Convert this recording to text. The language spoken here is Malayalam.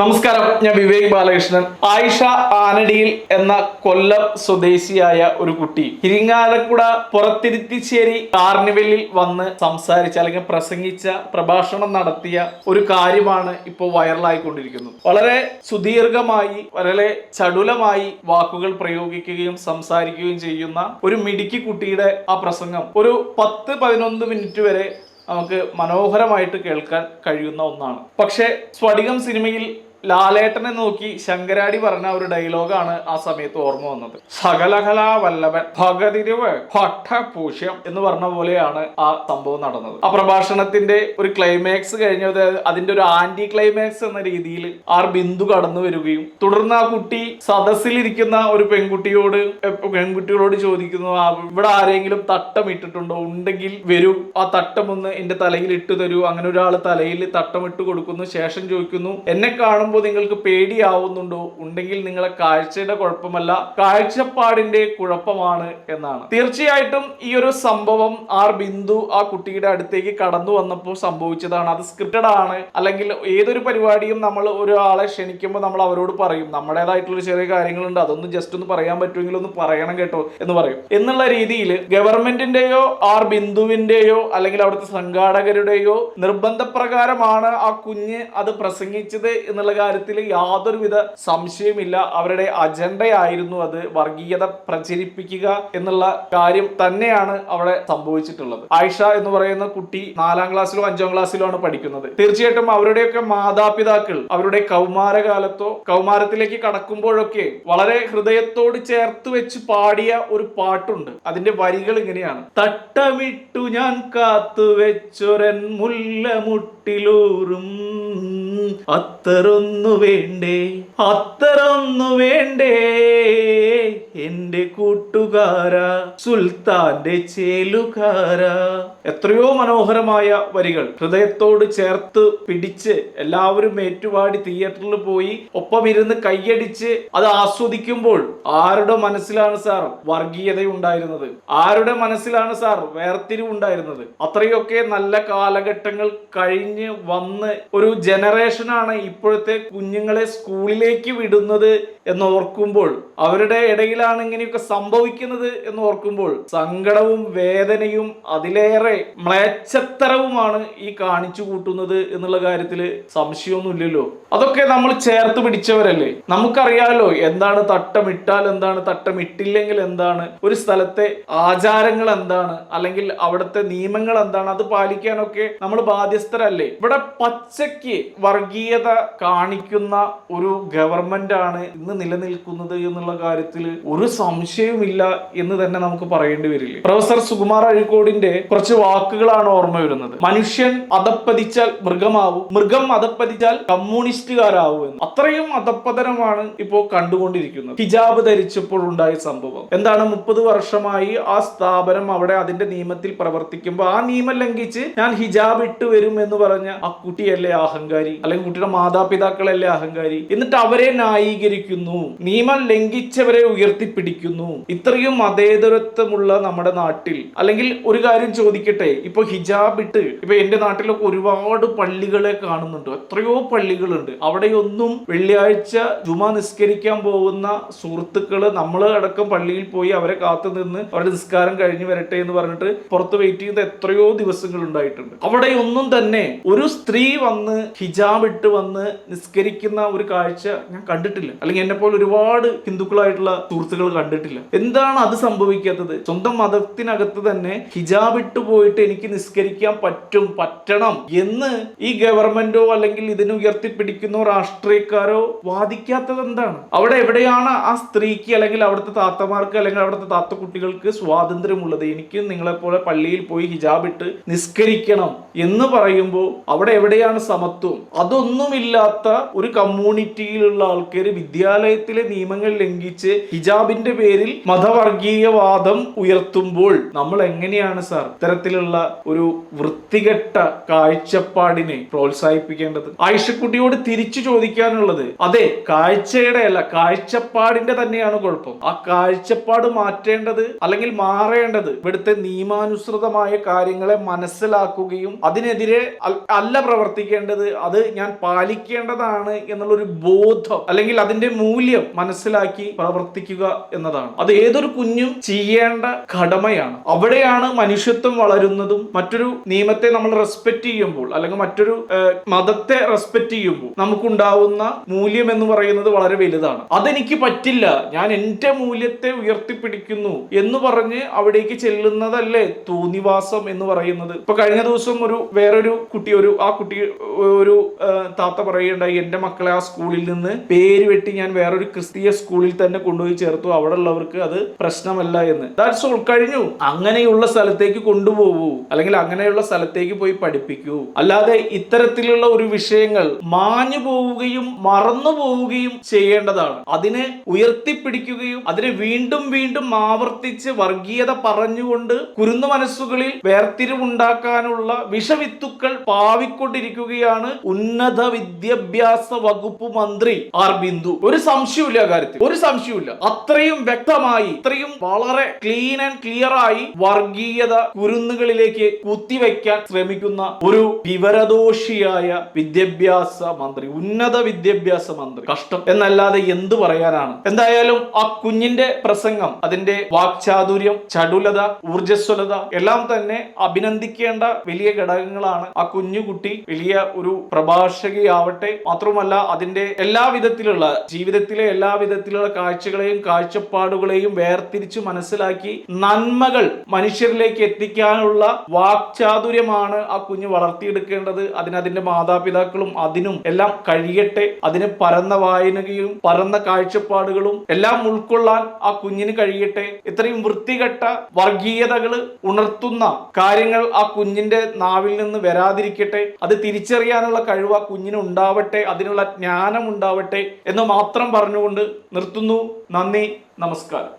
നമസ്കാരം ഞാൻ വിവേക് ബാലകൃഷ്ണൻ. ആയിഷ ആനടിയിൽ എന്ന കൊല്ലം സ്വദേശിയായ ഒരു കുട്ടി ഇരിങ്ങാലക്കുട പുറത്തിരുത്തിച്ചേരി കാർണിവലിൽ വന്ന് സംസാരിച്ച അല്ലെങ്കിൽ പ്രസംഗിച്ച പ്രഭാഷണം നടത്തിയ ഒരു കാര്യമാണ് ഇപ്പോൾ വൈറലായിക്കൊണ്ടിരിക്കുന്നത്. വളരെ സുദീർഘമായി വളരെ ചടുലമായി വാക്കുകൾ പ്രയോഗിക്കുകയും സംസാരിക്കുകയും ചെയ്യുന്ന ഒരു മിടുക്കി കുട്ടിയുടെ ആ പ്രസംഗം ഒരു പത്ത് പതിനൊന്ന് മിനിറ്റ് വരെ നമുക്ക് മനോഹരമായിട്ട് കേൾക്കാൻ കഴിയുന്ന ഒന്നാണ്. പക്ഷേ സ്ഫടികം സിനിമയിൽ ലാലേട്ടനെ നോക്കി ശങ്കരാടി പറഞ്ഞ ഒരു ഡയലോഗാണ് ആ സമയത്ത് ഓർമ്മ വന്നത്. സകലകലാ വല്ലഭൻ ഭഗതിരിവ് ഭട്ടപൂഷ്യം എന്ന് പറഞ്ഞ പോലെയാണ് ആ സംഭവം നടന്നത്. ആ പ്രഭാഷണത്തിന്റെ ഒരു ക്ലൈമാക്സ് കഴിഞ്ഞത് അതിന്റെ ഒരു ആന്റി ക്ലൈമാക്സ് എന്ന രീതിയിൽ ആർ ബിന്ദു കടന്നു വരികയും തുടർന്ന് ആ കുട്ടി സദസ്സിലിരിക്കുന്ന ഒരു പെൺകുട്ടിയോട് പെൺകുട്ടികളോട് ചോദിക്കുന്നു "ആ, ഇവിടെ ആരെങ്കിലും തട്ടം ഇട്ടിട്ടുണ്ടോ? ഉണ്ടെങ്കിൽ വരൂ. ആ തട്ടം ഒന്ന് എന്റെ തലയിൽ ഇട്ടു തരൂ. അങ്ങനെ ഒരാൾ തലയിൽ തട്ടം ഇട്ട് കൊടുക്കുന്നു ശേഷം ചോദിക്കുന്നു എന്നെ കാണുമ്പോൾ നിങ്ങൾക്ക് പേടിയാവുന്നുണ്ടോ? ഉണ്ടെങ്കിൽ നിങ്ങളെ കാഴ്ചയുടെ കുഴപ്പമല്ല കാഴ്ചപ്പാടിന്റെ കുഴപ്പമാണ് എന്നാണ്. തീർച്ചയായിട്ടും ഈ ഒരു സംഭവം ആർ ബിന്ദു ആ കുട്ടിയുടെ അടുത്തേക്ക് കടന്നു വന്നപ്പോൾ സംഭവിച്ചതാണ്. അത് സ്ക്രിപ്റ്റഡ് ആണ്. അല്ലെങ്കിൽ ഏതൊരു പരിപാടിയും നമ്മൾ ഒരാളെ ക്ഷണിക്കുമ്പോൾ നമ്മൾ അവരോട് പറയും. നമ്മുടേതായിട്ടുള്ള ചെറിയ കാര്യങ്ങളുണ്ട്. അതൊന്നും ജസ്റ്റ് ഒന്ന് പറയാൻ പറ്റുമെങ്കിൽ ഒന്ന് പറയണം കേട്ടോ എന്ന് പറയും. എന്നുള്ള രീതിയിൽ ഗവൺമെന്റിന്റെയോ ആർ ബിന്ദുവിന്റെയോ അല്ലെങ്കിൽ അവിടുത്തെ സംഘാടകരുടെയോ നിർബന്ധപ്രകാരമാണ് ആ കുഞ്ഞ് അത് പ്രസംഗിച്ചത് എന്നുള്ള കാര്യത്തിൽ യാതൊരുവിധ സംശയമില്ല അവരുടെ അജണ്ടയായിരുന്നു അത് വർഗീയത പ്രചരിപ്പിക്കുക എന്നുള്ള കാര്യം തന്നെയാണ് അവിടെ സംഭവിച്ചിട്ടുള്ളത്. ആയിഷ എന്ന് പറയുന്ന കുട്ടി നാലാം ക്ലാസ്സിലോ അഞ്ചാം ക്ലാസ്സിലോ ആണ് പഠിക്കുന്നത്. തീർച്ചയായിട്ടും അവരുടെയൊക്കെ മാതാപിതാക്കൾ അവരുടെ കൗമാരകാലത്തോ കൗമാരത്തിലേക്ക് കടക്കുമ്പോഴൊക്കെ വളരെ ഹൃദയത്തോട് ചേർത്ത് വെച്ച് പാടിയ ഒരു പാട്ടുണ്ട്. അതിന്റെ വരികൾ ഇങ്ങനെയാണ്. തട്ടമിട്ടു ഞാൻ കാത്തു വെച്ചൊരൻ മുല്ലമുട്ടിലൂറും അത്തറൊന്നു വേണ്ടേ? അത്തറൊന്നു വേണ്ടേ? എന്റെ കൂട്ടുകാരാ സുൽത്താന്റെ ചേലുകാരാ. എത്രയോ മനോഹരമായ വരികൾ. ഹൃദയത്തോട് ചേർത്ത് പിടിച്ച് എല്ലാവരും ഏറ്റുപാടി തിയേറ്ററിൽ പോയി ഒപ്പം ഇരുന്ന് കൈയടിച്ച് അത് ആസ്വദിക്കുമ്പോൾ ആരുടെ മനസ്സിലാണ് സാർ വർഗീയത ഉണ്ടായിരുന്നത് ആരുടെ മനസ്സിലാണ് സാർ വേർതിരിവ് ഉണ്ടായിരുന്നത് അത്രയൊക്കെ നല്ല കാലഘട്ടങ്ങൾ കഴിഞ്ഞ് വന്ന് ഒരു ജനറേഷനാണ് ഇപ്പോഴത്തെ കുഞ്ഞുങ്ങളെ സ്കൂളിലേക്ക് വിടുന്നത് എന്ന് ഓർക്കുമ്പോൾ അവരുടെ ഇടയിലാണ് ഇങ്ങനെയൊക്കെ സംഭവിക്കുന്നത് എന്ന് ഓർക്കുമ്പോൾ സങ്കടവും വേദനയും അതിലേറെ മ്ലേച്ഛത്തരവുമാണ് ഈ കാണിച്ചു കൂട്ടുന്നത് എന്നുള്ള കാര്യത്തിൽ സംശയമൊന്നുമില്ലല്ലോ. അതൊക്കെ നമ്മൾ ചേർത്ത് പിടിച്ചവരല്ലേ? നമുക്കറിയാലോ എന്താണ് തട്ടമിട്ടാൽ എന്താണ് തട്ടമിട്ടില്ലെങ്കിൽ എന്താണ് ഒരു സ്ഥലത്തെ ആചാരങ്ങൾ എന്താണ് അല്ലെങ്കിൽ അവിടുത്തെ നിയമങ്ങൾ എന്താണ് അത് പാലിക്കാനൊക്കെ നമ്മൾ ബാധ്യസ്ഥരല്ലേ? ഇവിടെ പച്ചയ്ക്ക് വർഗീയത കാണിക്കുന്ന ഒരു ഗവൺമെന്റ് ആണ് ഇന്ന് നിലനിൽക്കുന്നത് എന്നുള്ള കാര്യത്തിൽ ഒരു സംശയവുമില്ല എന്ന് തന്നെ നമുക്ക് പറയേണ്ടി വരില്ലേ? പ്രൊഫസർ സുകുമാർ അഴിക്കോടിന്റെ കുറച്ച് വാക്കുകളാണ് ഓർമ്മ വരുന്നത്. മനുഷ്യൻ അതപ്പതിച്ചാൽ മൃഗമാവും മൃഗം അതപ്പതിച്ചാൽ കമ്മ്യൂണിസ്റ്റുകാരാവും എന്ന്. അത്രയും അതപ്പതനമാണ് ഇപ്പോൾ കണ്ടുകൊണ്ടിരിക്കുന്നത്. ഹിജാബ് ധരിച്ചപ്പോൾ ഉണ്ടായ സംഭവം. എന്താണ് മുപ്പത് വർഷമായി ആ സ്ഥാപനം അവിടെ അതിന്റെ നിയമത്തിൽ പ്രവർത്തിക്കുമ്പോൾ ആ നിയമം ലംഘിച്ച് ഞാൻ ഹിജാബ് ഇട്ട് വരും എന്ന് പറഞ്ഞ ആ കുട്ടിയല്ലേ അഹങ്കാരി അല്ലെങ്കിൽ കുട്ടിയുടെ മാതാപിതാക്കളല്ലേ അഹങ്കാരി എന്നിട്ട് അവരെ ന്യായീകരിക്കുന്നു. നിയമം ലംഘിച്ചവരെ ഉയർത്തിപ്പിടിക്കുന്നു. ഇത്രയും മതേതരത്വമുള്ള നമ്മുടെ നാട്ടിൽ. അല്ലെങ്കിൽ ഒരു കാര്യം ചോദിക്കട്ടെ? ഇപ്പൊ ഹിജാബ് ഇട്ട് ഇപ്പൊ എന്റെ നാട്ടിലൊക്കെ ഒരുപാട് പള്ളികളെ കാണുന്നുണ്ട്. എത്രയോ പള്ളികളുണ്ട്. അവിടെയൊന്നും വെള്ളിയാഴ്ച ജുമ നിസ്കരിക്കാൻ പോകുന്ന സുഹൃത്തുക്കൾ നമ്മൾ അടക്കം പള്ളിയിൽ പോയി അവരെ കാത്തു നിന്ന് അവരുടെ നിസ്കാരം കഴിഞ്ഞു വരട്ടെ എന്ന് പറഞ്ഞിട്ട് പുറത്ത് വെയിറ്റ് ചെയ്യുന്ന എത്രയോ ദിവസങ്ങൾ ഉണ്ടായിട്ടുണ്ട്. അവിടെയൊന്നും തന്നെ ഒരു സ്ത്രീ വന്ന് ഹിജാബ് ഇട്ട് വന്ന് നിസ്കരിക്കുന്ന ഒരു കാഴ്ച ഞാൻ കണ്ടിട്ടില്ല. അല്ലെങ്കിൽ എന്നെ പോലെ ഒരുപാട് ഹിന്ദുക്കളായിട്ടുള്ള സുഹൃത്തുക്കൾ കണ്ടിട്ടില്ല. എന്താണ് അത് സംഭവിക്കാത്തത്? സ്വന്തം മതത്തിനകത്ത് തന്നെ ഹിജാബ് ഇട്ട് പോയിട്ട് എനിക്ക് നിസ്കരിക്കാൻ പറ്റും പറ്റണം എന്ന് ഈ ഗവൺമെന്റോ അല്ലെങ്കിൽ ഇതിനെ ഉയർത്തിപ്പിടിക്കുന്നോ രാഷ്ട്രീയക്കാരോ വാദിക്കാത്തത് എന്താണ്? അവിടെ എവിടെയാണ് ആ സ്ത്രീക്ക് അല്ലെങ്കിൽ അവിടുത്തെ താത്തമാർക്ക് അല്ലെങ്കിൽ അവിടുത്തെ താത്ത കുട്ടികൾക്ക് സ്വാതന്ത്ര്യമുള്ളത്? എനിക്ക് നിങ്ങളെപ്പോലെ പള്ളിയിൽ പോയി ഹിജാബ് ഇട്ട് നിസ്കരിക്കണം എന്ന് പറയുമ്പോൾ അവിടെ എവിടെയാണ് സമത്വം? അതൊന്നുമില്ലാത്ത ഒരു കമ്മ്യൂണിറ്റിയിലുള്ള ആൾക്കാർ വിദ്യാലയത്തിലെ നിയമങ്ങൾ ലംഘിച്ച് ഹിജാബിന്റെ പേരിൽ മതവർഗീയവാദം ഉയർത്തുമ്പോൾ നമ്മൾ എങ്ങനെയാണ് സാർ ഇത്തരത്തിൽ ഇത്തരത്തിലുള്ള ഒരു വൃത്തികെട്ട കാഴ്ചപ്പാടിനെ പ്രോത്സാഹിപ്പിക്കേണ്ടത്. ആയിഷക്കുട്ടിയോട് തിരിച്ചു ചോദിക്കാനുള്ളത് അതെ കാഴ്ചയുടെ അല്ല കാഴ്ചപ്പാടിന്റെ തന്നെയാണ് കുഴപ്പം. ആ കാഴ്ചപ്പാട് മാറ്റേണ്ടത് അല്ലെങ്കിൽ മാറേണ്ടത് ഇവിടുത്തെ നിയമാനുസൃതമായ കാര്യങ്ങളെ മനസ്സിലാക്കുകയും അതിനെതിരെ അല്ല പ്രവർത്തിക്കേണ്ടത് അത് ഞാൻ പാലിക്കേണ്ടതാണ് എന്നുള്ളൊരു ബോധം അല്ലെങ്കിൽ അതിന്റെ മൂല്യം മനസ്സിലാക്കി പ്രവർത്തിക്കുക എന്നതാണ്. അത് ഏതൊരു കുഞ്ഞും ചെയ്യേണ്ട കടമയാണ്. അവിടെയാണ് മനുഷ്യത്വം വളരുന്നതും മറ്റൊരു നിയമത്തെ നമ്മൾ റെസ്പെക്ട് ചെയ്യുമ്പോൾ അല്ലെങ്കിൽ മറ്റൊരു മതത്തെ റെസ്പെക്ട് ചെയ്യുമ്പോൾ നമുക്കുണ്ടാവുന്ന മൂല്യം എന്ന് പറയുന്നത് വളരെ വലുതാണ്. അതെനിക്ക് പറ്റില്ല. ഞാൻ എന്റെ മൂല്യത്തെ ഉയർത്തിപ്പിടിക്കുന്നു എന്ന് പറഞ്ഞ് അവിടേക്ക് ചെല്ലുന്നതല്ലേ തോന്നിവാസം എന്ന് പറയുന്നത്. ഇപ്പൊ കഴിഞ്ഞ ദിവസം ഒരു വേറൊരു കുട്ടി ഒരു ആ കുട്ടി ഒരു താത്ത പറയുണ്ടായി എന്റെ മക്കളെ ആ സ്കൂളിൽ നിന്ന് പേര് വെട്ടി ഞാൻ വേറൊരു ക്രിസ്തീയ സ്കൂളിൽ തന്നെ കൊണ്ടുപോയി ചേർത്തു. അവിടെ ഉള്ളവർക്ക് അത് പ്രശ്നമല്ല എന്ന്. ദാറ്റ്സ് ഓൾ കഴിഞ്ഞു. അങ്ങനെയുള്ള സ്ഥലത്തേക്ക് കൊണ്ടുപോകൂ. അല്ലെങ്കിൽ അങ്ങനെയുള്ള സ്ഥലത്തേക്ക് പോയി പഠിപ്പിക്കൂ. അല്ലാതെ ഇത്തരത്തിലുള്ള ഒരു വിഷയങ്ങൾ മാഞ്ഞു പോവുകയും മറന്നു പോവുകയും ചെയ്യേണ്ടതാണ്. അതിനെ ഉയർത്തിപ്പിടിക്കുകയും അതിനെ വീണ്ടും വീണ്ടും ആവർത്തിച്ച് വർഗീയത പറഞ്ഞുകൊണ്ട് കുരുന്നു മനസ്സുകളിൽ വേർതിരിവുണ്ടാക്കാനുള്ള വിഷവിത്തുക്കൾ പാവിക്കൊണ്ടിരിക്കുകയാണ് ഉന്നത വിദ്യാഭ്യാസ വകുപ്പ് മന്ത്രി ആർ ബിന്ദു. ഒരു സംശയമില്ല കാര്യത്തിൽ. ഒരു സംശയമില്ല അത്രയും വ്യക്തമായി ഇത്രയും വളരെ ക്ലീൻ ആൻഡ് ക്ലിയർ ആയി വർഗീയത കുരുന്നുകളിലേക്ക് കുത്തിവെക്കാൻ ശ്രമിക്കുന്ന ഒരു വിവരദോഷിയായ വിദ്യാഭ്യാസ മന്ത്രി ഉന്നത വിദ്യാഭ്യാസ മന്ത്രി. കഷ്ടം. എന്നല്ലാതെ എന്ത് പറയാനാണ്? എന്തായാലും ആ കുഞ്ഞിന്റെ പ്രസംഗം അതിന്റെ വാക്ചാതുര്യം ചടുലത ഊർജസ്വലത എല്ലാം തന്നെ അഭിനന്ദിക്കേണ്ട വലിയ ഘടകങ്ങളാണ് ആ കുഞ്ഞുകുട്ടി വലിയ ഒരു പ്രഭാഷകയാവട്ടെ. മാത്രമല്ല അതിന്റെ എല്ലാ വിധത്തിലുള്ള ജീവിതത്തിലെ എല്ലാ വിധത്തിലുള്ള കാഴ്ചകളെയും കാഴ്ചപ്പാടുകളെയും വേർതിരിച്ച് മനസ്സിലാക്കി നന്മകൾ മനുഷ്യരിലേക്ക് എത്തിക്കാനുള്ള വാക്ചാതുര്യമാണ് ആ കുഞ്ഞ് വളർത്തിയെടുക്കേണ്ടത്. അതിന് അതിന്റെ മാതാപിതാക്കളും അതിനും എല്ലാം കഴിയട്ടെ. അതിന് പരന്ന വായനയും പരന്ന കാഴ്ചപ്പാടുകളും എല്ലാം ഉൾക്കൊള്ളാൻ ആ കുഞ്ഞിന് കഴിയട്ടെ. ഇത്രയും വൃത്തികെട്ട വർഗീയതകൾ ഉണർത്തുന്ന കാര്യങ്ങൾ ആ കുഞ്ഞിന്റെ നാവിൽ നിന്ന് വരാതിരിക്കട്ടെ. അത് തിരിച്ചറിയാനുള്ള കഴിവ് ആ കുഞ്ഞിന് ഉണ്ടാവട്ടെ. അതിനുള്ള ജ്ഞാനം ഉണ്ടാവട്ടെ എന്ന് മാത്രം പറഞ്ഞുകൊണ്ട് നിർത്തുന്നു. നന്ദി. നമസ്കാരം.